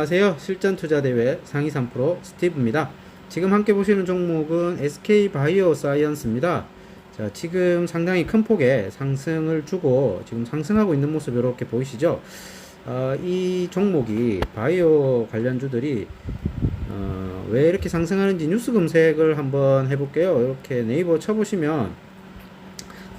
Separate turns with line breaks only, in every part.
안녕하세요. 실전 투자 대회 상위 3% 스티브입니다. 지금 함께 보시는 종목은 SK 바이오 사이언스입니다. 자, 지금 상당히 큰 폭의 상승을 주고 지금 상승하고 있는 모습 이렇게 보이시죠? 어, 이 종목이 바이오 관련주들이 어, 왜 이렇게 상승하는지 뉴스 검색을 한번 해볼게요. 이렇게 네이버 쳐보시면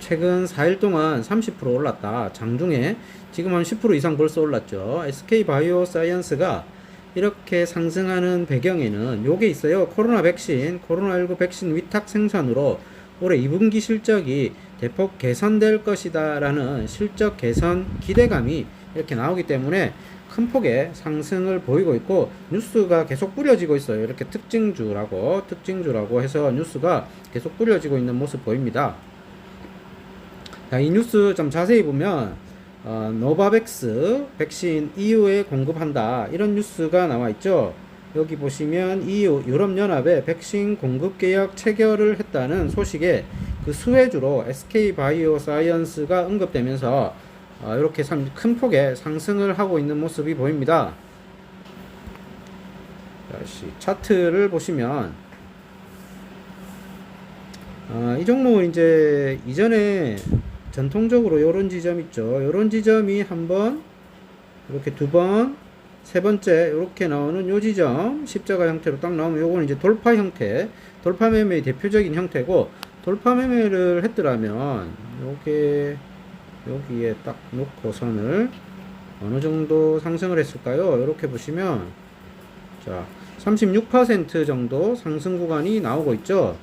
최근 4일 동안 30% 올랐다. 장중에 지금 한 10% 이상 벌써 올랐죠. SK 바이오 사이언스가 이렇게 상승하는 배경에는 요게 있어요. 코로나 백신, 코로나19 백신 위탁 생산으로 올해 2분기 실적이 대폭 개선될 것이다라는 실적 개선 기대감이 이렇게 나오기 때문에 큰 폭의 상승을 보이고 있고 뉴스가 계속 뿌려지고 있어요. 이렇게 특징주라고 특징주라고 해서 뉴스가 계속 뿌려지고 있는 모습 보입니다. 자, 이 뉴스 좀 자세히 보면 어, 노바백스 백신 EU에 공급한다 이런 뉴스가 나와 있죠. 여기 보시면 EU 유럽연합에 백신 공급 계약 체결을 했다는 소식에 그 수혜주로 SK 바이오 사이언스가 언급되면서 어, 이렇게 참큰 폭의 상승을 하고 있는 모습이 보입니다. 다시 차트를 보시면 어, 이 종목은 이제 이전에 전통적으로 이런 지점 있죠. 이런 지점이 한 번, 이렇게 두 번, 세 번째 이렇게 나오는 요 지점 십자가 형태로 딱 나오면 요거는 이제 돌파 형태, 돌파 매매의 대표적인 형태고 돌파 매매를 했더라면 요게 여기에 딱 놓고 선을 어느 정도 상승을 했을까요? 이렇게 보시면 자, 36% 정도 상승 구간이 나오고 있죠.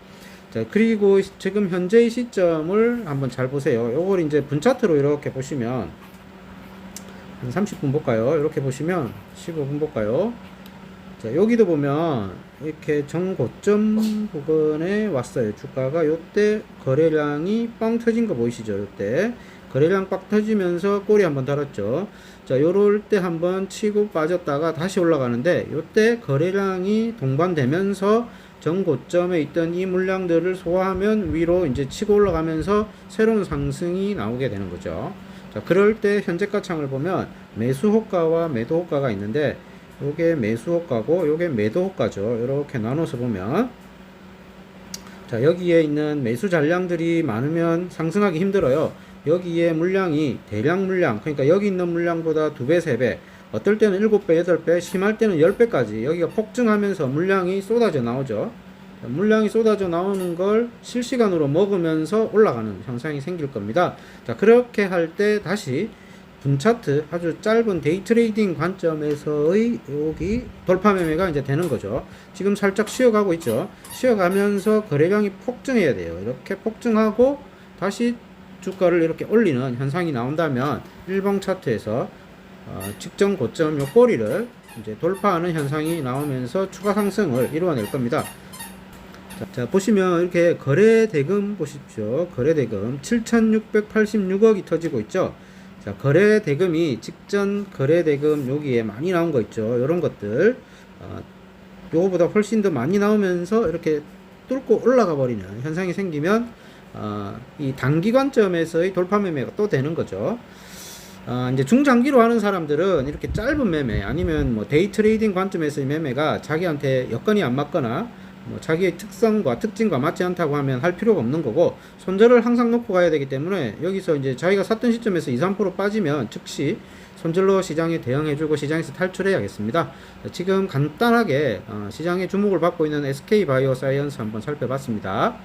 자, 그리고 시- 지금 현재의 시점을 한번 잘 보세요. 요걸 이제 분차트로 이렇게 보시면 한 30분 볼까요? 이렇게 보시면 15분 볼까요? 자, 여기도 보면 이렇게 정고점 부근에 왔어요. 주가가 요때 거래량이 뻥 터진 거 보이시죠? 요때 거래량 빡 터지면서 꼬리 한번 달았죠. 자, 요럴 때 한번 치고 빠졌다가 다시 올라가는데 요때 거래량이 동반되면서 정고점에 있던 이 물량들을 소화하면 위로 이제 치고 올라가면서 새로운 상승이 나오게 되는 거죠. 자, 그럴 때 현재가 창을 보면 매수 호가와 매도 호가가 있는데 요게 매수 호가고 요게 매도 호가죠. 이렇게 나눠서 보면 자, 여기에 있는 매수 잔량들이 많으면 상승하기 힘들어요. 여기에 물량이 대량 물량, 그러니까 여기 있는 물량보다 두 배, 세 배, 어떨 때는 일곱 배, 여덟 배, 심할 때는 열 배까지 여기가 폭증하면서 물량이 쏟아져 나오죠. 자, 물량이 쏟아져 나오는 걸 실시간으로 먹으면서 올라가는 현상이 생길 겁니다. 자, 그렇게 할 때 다시 분차트 아주 짧은 데이 트레이딩 관점에서의 여기 돌파 매매가 이제 되는 거죠. 지금 살짝 쉬어가고 있죠. 쉬어가면서 거래량이 폭증해야 돼요. 이렇게 폭증하고 다시 주가를 이렇게 올리는 현상이 나온다면 일봉 차트에서 어, 직전 고점 요 꼬리를 이제 돌파하는 현상이 나오면서 추가 상승을 이루어낼 겁니다. 자, 자, 보시면 이렇게 거래 대금 보십시오. 거래 대금 7,686억이 터지고 있죠. 자, 거래 대금이 직전 거래 대금 여기에 많이 나온 거 있죠. 이런 것들 어, 요거보다 훨씬 더 많이 나오면서 이렇게 뚫고 올라가 버리는 현상이 생기면 어, 이 단기 관점에서의 돌파 매매가 또 되는 거죠. 어, 이제 중장기로 하는 사람들은 이렇게 짧은 매매 아니면 뭐 데이 트레이딩 관점에서의 매매가 자기한테 여건이 안 맞거나 뭐 자기의 특성과 특징과 맞지 않다고 하면 할 필요가 없는 거고 손절을 항상 놓고 가야 되기 때문에 여기서 이제 자기가 샀던 시점에서 2, 3% 빠지면 즉시 손절로 시장에 대응해주고 시장에서 탈출해야겠습니다. 지금 간단하게 어, 시장에 주목을 받고 있는 SK 바이오 사이언스 한번 살펴봤습니다.